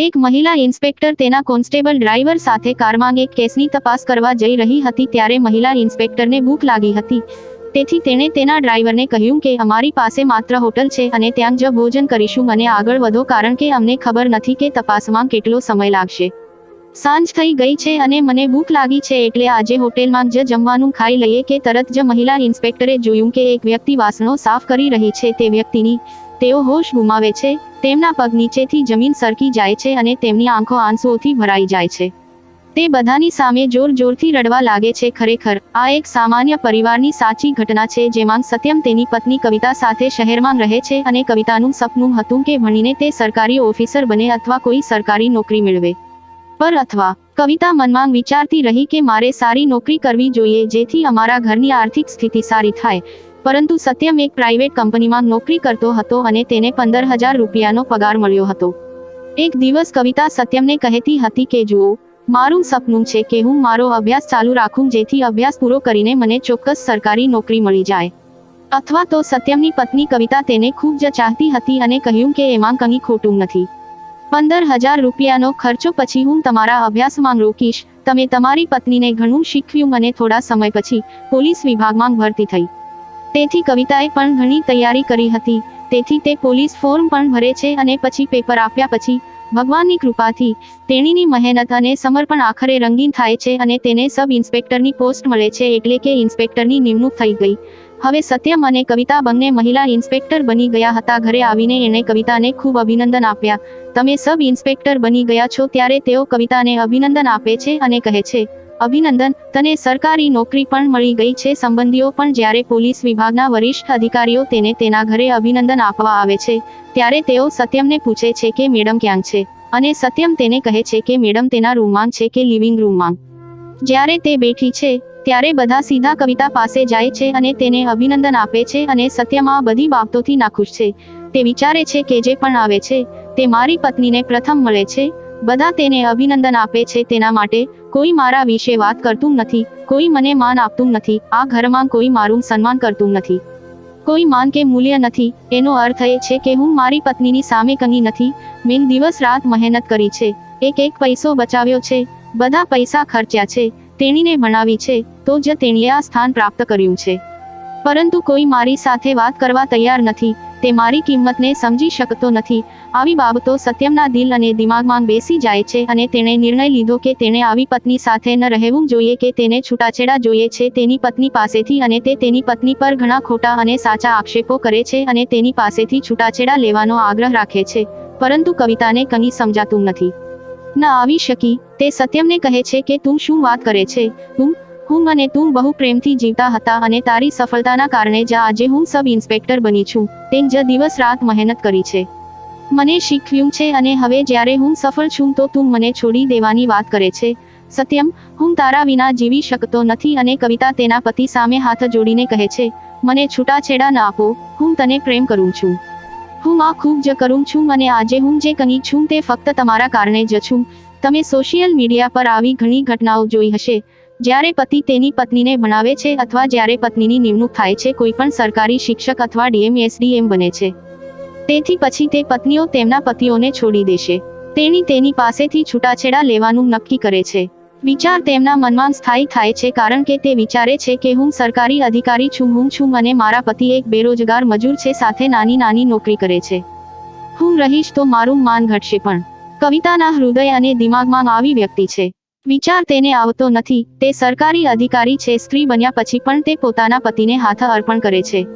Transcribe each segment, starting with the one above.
એક મહિલા ઇન્સ્પેક્ટર તેના કોન્સ્ટેબલ ડ્રાઈવર સાથે કારમાં એક કેસની તપાસ કરવા જઈ રહી હતી ત્યારે મહિલા ઇન્સ્પેક્ટરને ભૂખ લાગી હતી. તેથી તેણે તેના ડ્રાઈવરને કહ્યું કે, અમારી પાસે માત્ર હોટલ છે અને ત્યાં જ ભોજન કરીશું. અને આગળ વધો કારણ કે અમને ખબર નથી કે તપાસમાં કેટલો સમય લાગશે. સાંજ થઈ ગઈ છે અને મને ભૂખ લાગી છે એટલે આજે હોટેલમાં જ જમવાનું ખાઈ લઈએ. કે તરત જ મહિલા ઇન્સ્પેક્ટરે જોયું કે એક વ્યક્તિ વાસણો સાફ કરી રહી છે. તે વ્યક્તિની તેઓ હોશ ગુમાવે છે, તેમના પગ નીચેથી જમીન સરકી જાય છે અને તેમની આંખો આંસુઓથી ભરાઈ જાય છે. તે બધાની સામે જોર જોરથી રડવા લાગે છે ખરેખર, આ એક સામાન્ય પરિવારની સાચી ઘટના છે જેમાં સત્યમ તેની પત્ની કવિતા સાથે શહેરમાં રહે છે અને કવિતાનું સપનું હતું કે ભણીને તે સરકારી ઓફિસર બને અથવા કોઈ સરકારી નોકરી મેળવે. પર અથવા, કવિતા મનમાં વિચારતી રહી કે મારે સારી નોકરી કરવી જોઈએ જેથી અમારા ઘરની આર્થિક સ્થિતિ સારી થાય. પરંતુ સત્યમ એક પ્રાઇવેટ કંપનીમાં નોકરી કરતો હતો અને તેને પંદર હજાર રૂપિયાનો પગાર મળ્યો હતો. એક દિવસ કવિતા સત્યમને કહેતી હતી કે, જુઓ, મારું સપનું છે કે હું મારો અભ્યાસ ચાલુ રાખું જેથી અભ્યાસ પૂરો કરીને મને ચોક્કસ સરકારી નોકરી મળી જાય. અથવા તો સત્યમની પત્ની કવિતા તેને ખૂબ જ ચાહતી હતી અને કહ્યું કે, એમાં કંઈ ખોટું નથી. પંદર હજાર રૂપિયાનો ખર્ચો પછી હું તમારા અભ્યાસમાં રોકીશ. તમે તમારી પત્નીને ઘણું શીખવ્યું અને થોડા સમય પછી પોલીસ વિભાગમાં ભરતી થઈ. તેથી કવિતાએ પણ ઘણી તૈયારી કરી હતી. તેથી તે પોલીસ ફોર્મ પણ ભરે છે અને પછી પેપર આપ્યા પછી ભગવાનની કૃપાથી તેણીની મહેનત અને સમર્પણ આખરે રંગીન થાય છે અને તેને સબ ઇન્સ્પેક્ટરની પોસ્ટ મળે છે એટલે કે ઇન્સ્પેક્ટરની નિમણૂક થઈ ગઈ. હવે સત્યમ અને કવિતા બંને મહિલા ઇન્સ્પેક્ટર બની ગયા હતા ઘરે આવીને એણે કવિતાને ખૂબ અભિનંદન આપ્યા. તમે સબ ઇન્સ્પેક્ટર બની ગયા છો ત્યારે તેઓ કવિતાને અભિનંદન આપે છે અને કહે છે અભિનંદન. તને સરકારી નોકરી પણ મળી ગઈ છે. સંબંધીઓ પણ જ્યારે પોલીસ વિભાગના વરિષ્ઠ અધિકારીઓ તેને તેના ઘરે અભિનંદન આપવા આવે છે, ત્યારે તેઓ સત્યમને પૂછે છે કે મેડમ ક્યાં છે? અને સત્યમ તેને કહે છે કે મેડમ તેના રૂમમાં છે કે લિવિંગ રૂમમાં. જ્યારે તે બેઠી છે, ત્યારે બધા સીધા કવિતા પાસે જાય છે અને તેને અભિનંદન આપે છે અને સત્યમ બધી બાબતોથી નાખુશ છે. તે વિચારે છે કે જે પણ આવે છે, તે મારી પત્નીને પ્રથમ મળે છે બધા તેને અભિનંદન આપે છે તેના માટે, કોઈ મારા વિશે વાત કરતું નથી, કોઈ મને માન આપતું નથી, આ ઘરમાં કોઈ મારું સન્માન કરતું નથી. કોઈ માન કે મૂલ્ય નથી, એનો અર્થ એ છે કે હું મારી પત્નીની સામે કંઈ નથી, મેં દિવસ રાત મહેનત કરી છે, એક એક પૈસો બચાવ્યો છે, બધા પૈસા ખર્ચ્યા છે, તેણીને ભણાવી છે, તો જ તેણીએ આ સ્થાન પ્રાપ્ત કર્યું છે. પરંતુ કોઈ મારી સાથે વાત કરવા તૈયાર નથી તે મારી કિંમતને સમજી શકતો નથી. આવી બાબતો સત્યમના દિલ અને દિમાગમાં બેસી જાય છે અને તેણે નિર્ણય લીધો કે તેણે આવી પત્ની સાથે ન રહેવું જોઈએ કે તેને છૂટાછેડા જોઈએ છે તેની પત્ની પાસેથી અને તે તેની પત્ની પર ઘણા ખોટા અને સાચા આક્ષેપો કરે છે અને તેની પાસેથી છૂટાછેડા લેવાનો આગ્રહ રાખે છે, પરંતુ કવિતાને કંઈ સમજાતું નથી. ન આવી શકી. તે સત્યમને કહે છે કે તું શું વાત કરે છે? તું હું અને તું બહુ પ્રેમથી જીવતા હતા અને તારી સફળતાના કારણે જ આજે હું સબ ઇન્સ્પેક્ટર બની છું. તેમ જ દિવસ રાત મહેનત કરી છે. મને શીખવ્યું છે અને હવે જ્યારે હું સફળ છું તો તું મને છોડી દેવાની વાત કરે છે. સત્યમ, હું તારા વિના જીવી શકતો નથી અને કવિતા તેના પતિ સામે હાથ જોડીને કહે છે, મને છૂટાછેડા ન આપો, હું તને પ્રેમ કરું છું. હું આ ખૂબ જ કરું છું અને આજે હું જે કહી છું તે ફક્ત તમારા કારણે જ છું. તમે સોશિયલ મીડિયા પર આવી ઘણી ઘટનાઓ જોઈ હશે. જ્યારે પતિ તેની પત્નીને ભણાવે છે અથવા જ્યારે પત્નીની નિમણૂક થાય છે, કોઈ પણ સરકારી શિક્ષક અથવા ડીએમ એસડીએમ બને છે. તેથી પછી તે પત્નીઓ તેમના પતિઓને છોડી દેશે. તેણી તેની પાસેથી છૂટાછેડા લેવાનું નક્કી કરે છે. વિચાર તેમના મનમાં સ્થાયી થાય છે કારણ કે તે વિચારે છે કે હું સરકારી અધિકારી છું, હું છું અને મારા પતિ એક બેરોજગાર મજૂર છે, સાથે નાની નાની નોકરી કરે છે. હું રહીશ તો મારું માન ઘટશે પણ. કવિતાના હૃદય અને દિમાગમાં આવી વ્યક્તિ છે. વિચાર તેને આવતો નથી. તે સરકારી અધિકારી છે, સ્ત્રી બન્યા પછી પણ તે પોતાના પતિને હાથ અર્પણ કરે છે.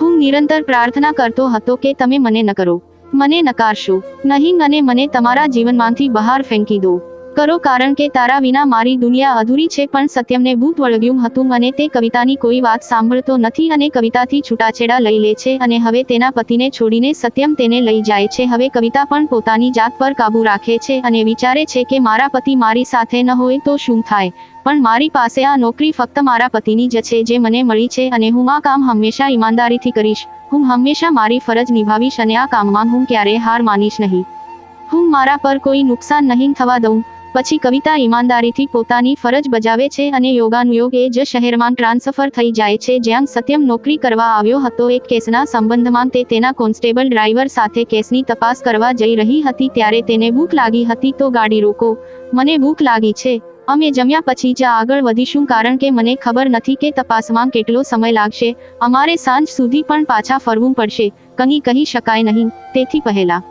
હું નિરંતર પ્રાર્થના કરતો હતો કે તમે મને ન કરો મને નકારશો. નહીં, અને મને તમારા જીવનમાંથી બહાર ફેંકી દો. કરો કારણ કે તારા વિના મારી દુનિયા અધૂરી છે, પણ સત્યમને ભૂત વળગ્યું હતું અને તે કવિતાની કોઈ વાત સાંભળતો નથી અને કવિતાથી છૂટાછેડા લઈ લે છે અને હવે તેના પતિને છોડીને સત્યમ તેને લઈ જાય છે. હવે કવિતા પણ પોતાની જાત પર કાબુ રાખે છે અને વિચારે છે કે મારા પતિ મારી સાથે ન હોય તો શું થાય. પણ મારી પાસે આ નોકરી ફક્ત મારા પતિની જ છે જે મને મળી છે અને હું આ કામ હંમેશા ઈમાનદારીથી કરીશ. હું હંમેશા મારી ફરજ નિભાવીશ અને આ કામમાં હું ક્યારેય હાર માનીશ નહીં. હું મારા પર કોઈ નુકસાન નહીં થવા દઉં. પછી કવિતા ઈમાનદારીથી પોતાની ફરજ બજાવે છે અને યોગાનુયોગ એ જ શહેરમાં ટ્રાન્સફર થઈ જાય છે જ્યાં સત્યમ નોકરી કરવા આવ્યો હતો એક કેસના સંબંધમાં તે તેના કોન્સ્ટેબલ ડ્રાઈવર સાથે કેસની તપાસ કરવા જઈ રહી હતી ત્યારે તેને ભૂખ લાગી હતી તો ગાડી રોકો. મને ભૂખ લાગી છે. અમે જમ્યા પછી જ આગળ વધીશું કારણ કે મને ખબર નથી કે તપાસમાં કેટલો સમય લાગશે. અમારે સાંજ સુધી પણ પાછા ફરવું પડશે. કંઈ કહી શકાય નહીં. તેથી પહેલા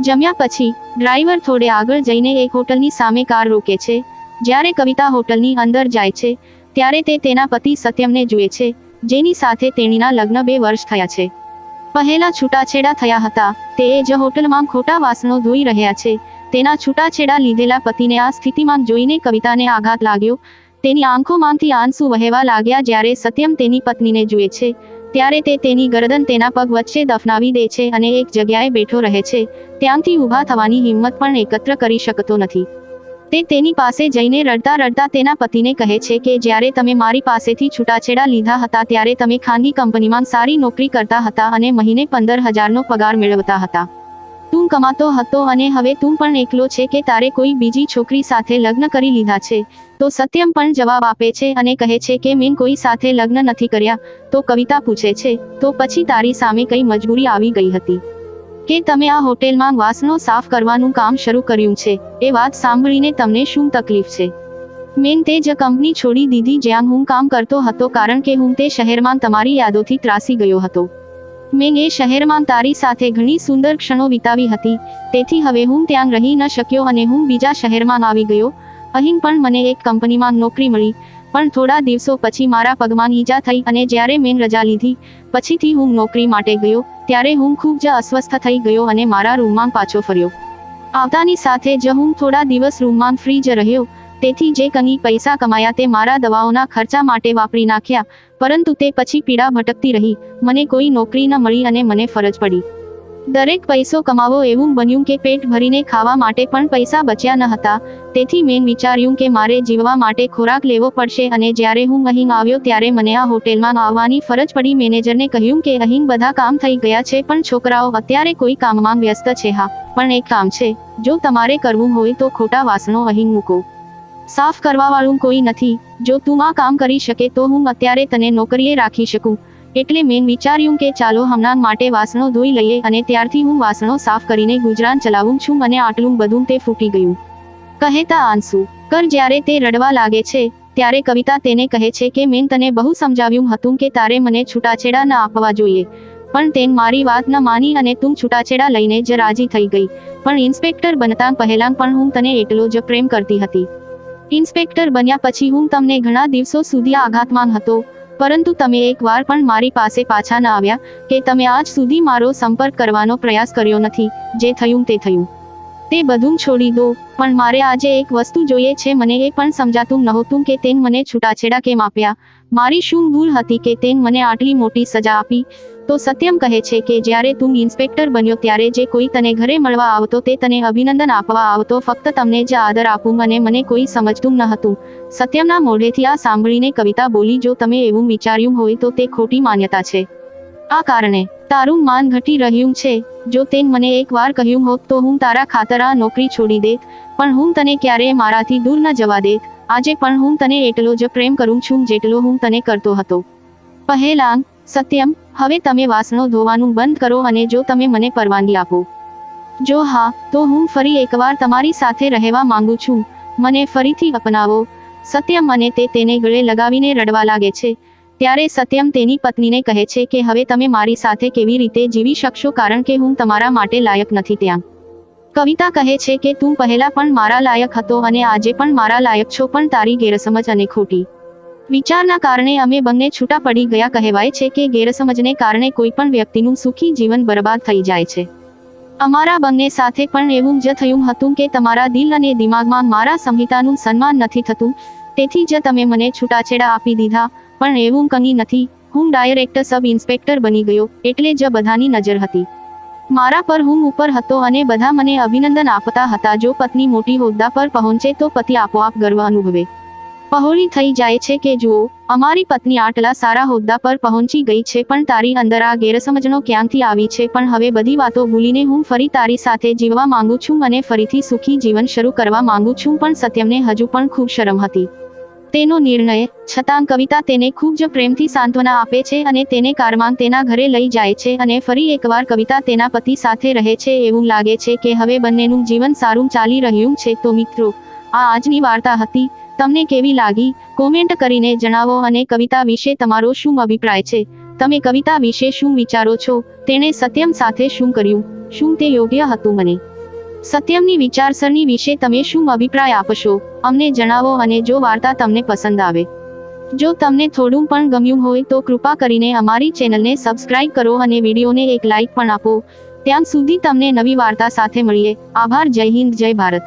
જમ્યા પછી, ડ્રાઈવર થોડે આગળ જઈને એક હોટલની સામે કાર રોકે છે. જ્યારે કવિતા હોટલની અંદર જાય છે, ત્યારે તે તેના પતિ સત્યમને જુએ છે, જેની સાથે તેણીના લગ્ન બે વર્ષ થયા છે. પહેલા છૂટાછેડા થયા હતા, તે જ હોટલમાં ખોટા વાસણો ધોઈ રહ્યા છે. તેના છૂટાછેડા લીધેલા પતિને આ સ્થિતિમાં જોઈને કવિતાને આઘાત લાગ્યો. તેની આંખોમાંથી આંસુ વહેવા લાગ્યા જ્યારે સત્યમ તેની પત્નીને જુએ છે. ત્યારે તે તેની ગરદન તેના પગ વચ્ચે દફનાવી દે છે અને એક જગ્યાએ બેઠો રહે છે. ત્યાંથી ઊભા થવાની હિંમત પણ એકત્ર કરી શકતો નથી. તે તેની પાસે જઈને રડતા રડતા તેના પતિને કહે છે કે, જ્યારે તમે મારી પાસેથી છૂટાછેડા લીધા હતા, ત્યારે તમે ખાનગી કંપનીમાં સારી નોકરી કરતા હતા અને મહિને પંદર હજારનો પગાર મેળવતા હતા. તું કમાતો હતો અને હવે તું પણ એકલો છે કે તારે કોઈ બીજી છોકરી સાથે લગ્ન કરી લીધા છે. તો સત્યમ પણ જવાબ આપે છે અને કહે છે કે મેં કોઈ સાથે લગ્ન નથી કર્યા. તો કવિતા પૂછે છે, તો પછી તારી સામે કઈ મજબૂરી આવી ગઈ હતી? કે તમે આ હોટેલમાં વાસણો સાફ કરવાનું કામ શરૂ કર્યું છે? એ વાત સાંભળીને તમને શું તકલીફ છે? મેં તે જ કંપની છોડી દીધી જ્યાં હું કામ કરતો હતો કારણ કે હું તે શહેરમાં તમારી યાદોથી ત્રાસી ગયો હતો. મેં એ શહેરમાં તારી સાથે ઘણી સુંદર ક્ષણો વિતાવી હતી, તેથી હવે હું ત્યાં રહી ન શક્યો અને હું બીજા શહેરમાં આવી ગયો. અહીં પણ મને એક કંપનીમાં નોકરી મળી, પણ થોડા દિવસો પછી મારા પગમાં ઈજા થઈ અને જ્યારે મેં રજા લીધી, પછીથી હું નોકરી માટે ગયો, ત્યારે હું ખૂબ જ અસ્વસ્થ થઈ ગયો અને મારા રૂમમાં પાછો ફર્યો. આવતાની સાથે જ હું થોડા દિવસ રૂમમાં ફ્રી જ રહ્યો તેથી જે કંઈ પૈસા કમાયા તે મારા દવાઓના ખર્ચા માટે વાપરી નાખ્યા, પરંતુ તે પછી પીડા ભટકતી રહી, મને કોઈ નોકરી ન મળી અને મને ફરજ પડી. દરેક પૈસો કમાવો એવું બન્યું કે પેટ ભરીને ખાવા માટે પણ પૈસા બચ્યા ન હતા, તેથી મેં વિચાર્યું કે મારે જીવવા માટે ખોરાક લેવો પડશે અને જ્યારે હું અહીં આવ્યો ત્યારે મને આ હોટેલમાં આવવાની ફરજ પડી. મેનેજરને કહ્યું કે અહીં બધા કામ થઈ ગયા છે, પણ છોકરાઓ અત્યારે કોઈ કામમાં વ્યસ્ત છે. હા, પણ એક કામ છે, જો તમારે કરવું હોય તો ખોટા વાસણો અહીં મૂકો. સાફ કરવાવાળું કોઈ નથી. જો તું આ કામ કરી શકે તો હું અત્યારે તને નોકરીએ રાખી શકું. એટલે મેં વિચાર્યું કે ચાલો હમણાં માટે વાસણો ધોઈ લઈએ અને ત્યારથી હું વાસણો સાફ કરીને ગુજરાન ચલાવું છું. અને આટલું બધું તે ફૂટી ગયું. કહેતા આંસુ, કર જ્યારે તે રડવા લાગે છે, ત્યારે કવિતા તેને કહે છે કે મેં તને બહુ સમજાવ્યું હતું કે તારે મને છૂટાછેડા ન આપવા જોઈએ. પણ તેન મારી વાત ન માની અને તું છૂટાછેડા લઈને જ રાજી થઈ ગઈ. પણ ઇન્સ્પેક્ટર બનતા પહેલા પણ હું તને એટલો જ પ્રેમ કરતી હતી. ઇન્સ્પેક્ટર બન્યા પછી હું તમને ઘણા દિવસો સુધી આઘાતમાં હતો, પરંતુ તમે એકવાર પણ મારી પાસે પાછા ન આવ્યા કે તમે આજ સુધી મારો સંપર્ક કરવાનો પ્રયાસ કર્યો નથી, જે થયું તે થયું. તે બધું છોડી દો, પણ મારે આજે એક વસ્તુ જોઈએ છે, મને એ પણ સમજાતું નહોતું કે તેન મને છૂટાછેડા કેમ આપ્યા. મારી શું ભૂલ હતી કે તેન મને આટલી મોટી સજા આપી તો સત્યમ કહે છે કે જ્યારે તું ઇન્સ્પેક્ટર બન્યો ત્યારે જે કોઈ તને ઘરે મળવા આવતો તે તને અભિનંદન આપવા આવતો. ફક્ત તમને જ આદર આપું અને મને કોઈ સમજતું ન હતું. સત્યમના મોઢેથી આ સાંભળીને કવિતા બોલી, જો તમે એવું વિચાર્યું હોય તો તે ખોટી માન્યતા છે. આ કારણે તારું માન ઘટી રહ્યું છે. જો તે મને એકવાર કહ્યું હોત તો હું તારા ખાતર આ નોકરી છોડી દેત, પણ હું તને ક્યારેય મારાથી દૂર ન જવા દેત. આજે પણ હું તને એટલો જ પ્રેમ કરું છું જેટલો હું તને કરતો હતો. પહેલાં સત્યમ, હવે તમે વાસણો ધોવાનું બંધ કરો અને જો તમે મને પરવાનગી આપો. જો હા, તો હું ફરી એકવાર તમારી સાથે રહેવા માંગુ છું. મને ફરીથી અપનાવો. સત્યમ અને તે તેને ગળે લગાવીને રડવા લાગે છે. ત્યારે સત્યમ તેની પત્નીને કહે છે કે હવે તમે મારી સાથે કેવી રીતે જીવી શકશો કારણ કે હું તમારા માટે લાયક નથી ત્યાં. કવિતા કહે છે કે તું પહેલા પણ મારા લાયક હતો અને આજે પણ મારા લાયક છો પણ તારી ગેરસમજ અને ખોટી. વિચારના કારણે અમે બંને છૂટા પડી ગયા કહેવાય છે કે ગેરસમજને કારણે કોઈ પણ વ્યક્તિનું સુખી જીવન બરબાદ થઈ જાય છે. અમારા બંને સાથે પણ એવું જ થયું હતું કે તમારા દિલ અને દિમાગમાં મારા સંહિતાનું સન્માન નથી થતું, તેથી જ તમે મને છૂટાછેડા આપી દીધા, પણ એવું કંઈ નથી, હું ડાયરેક્ટર સબ ઇન્સ્પેક્ટર બની ગયો, એટલે જ બધાની નજર હતી. મારા પર હું ઉપર હતો અને બધા મને અભિનંદન આપતા હતા જો પત્ની મોટી હોદ્દા પર પહોંચે તો પતિ આપોઆપ ગર્વ અનુભવે. પહોળી થઈ જાય છે કે જુઓ, અમારી પત્ની આટલા સારા હોદ્દા પર પહોંચી ગઈ છે પણ તારી અંદર આ ગેરસમજનો ક્યાંથી આવી છે પણ હવે બધી વાતો ભૂલીને હું ફરી તારી સાથે જીવવા માંગુ છું અને ફરીથી સુખી જીવન શરૂ કરવા માંગુ છું પણ સત્યમને હજુ પણ ખૂબ શરમ હતી. તેનો નિર્ણય, છતાં કવિતા તેને ખૂબ જ પ્રેમથી સાંત્વના આપે છે અને તેને કારમાં તેના ઘરે લઈ જાય છે અને ફરી એકવાર કવિતા તેના પતિ સાથે રહે છે એવું લાગે છે કે હવે બંનેનું જીવન સારું ચાલી રહ્યું છે. તો મિત્રો, આ આજની વાર્તા હતી. તમને કેવી લાગી? કોમેન્ટ કરીને જણાવો અને કવિતા વિશે તમારો શું અભિપ્રાય છે? તમે કવિતા વિશે શું વિચારો છો? તેણે સત્યમ સાથે શું કર્યું? શું તે યોગ્ય હતું મને? સત્યમની વિચારસરણી વિશે તમે શું અભિપ્રાય આપશો? અમને જણાવો અને જો વાર્તા તમને પસંદ આવે. જો તમને થોડું પણ ગમ્યું હોય તો કૃપા કરીને અમારી ચેનલને સબસ્ક્રાઇબ કરો અને વિડીયોને એક લાઇક પણ આપો. ત્યાં સુધી તમને નવી વાર્તા સાથે મળીએ. આભાર. જય હિન્દ. જય ભારત.